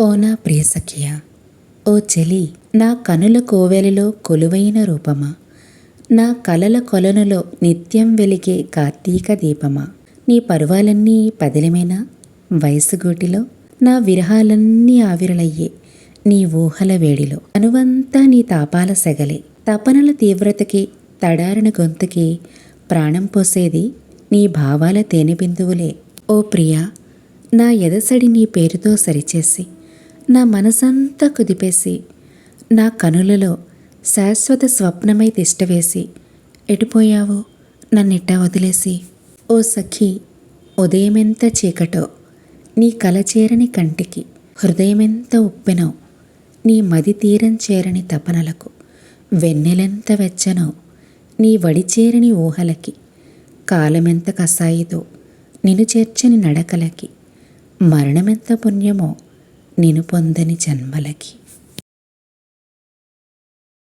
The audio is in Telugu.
ఓ నా ప్రియసఖ్య ఓ చెలి నా కనుల కోవెలలో కొలువైన రూపమా? నా కలల కొలనులో నిత్యం వెలిగే కార్తీక దీపమా? నీ పరువాలన్నీ పదిలమేనా? వయసుగూటిలో నా విరహాలన్నీ ఆవిరలయ్యే నీ ఊహల వేడిలో. అనువంతా నీ తాపాల సెగలే. తపనల తీవ్రతకి తడారిన గొంతుకి ప్రాణం పోసేది నీ భావాల తేనె బిందువులే. ఓ ప్రియా నా ఎదసడి నీ పేరుతో సరిచేసి నా మనసంతా కుదిపేసి నా కనులలో శాశ్వత స్వప్నమై తిష్టవేసి ఎటుపోయావో నన్నిట్టా వదిలేసి ఓ సఖి ఉదయమెంత చీకటో నీ కలచేరని కంటికి హృదయమెంత ఉప్పెనో నీ మది తీరం చేరని తపనలకు వెన్నెలెంత వెచ్చనో నీ వడిచేరని ఊహలకి కాలమెంత కసాయిదో నిన్ను చేర్చని నడకలకి మరణమెంత పుణ్యమో నేను పొందని జన్మలకి.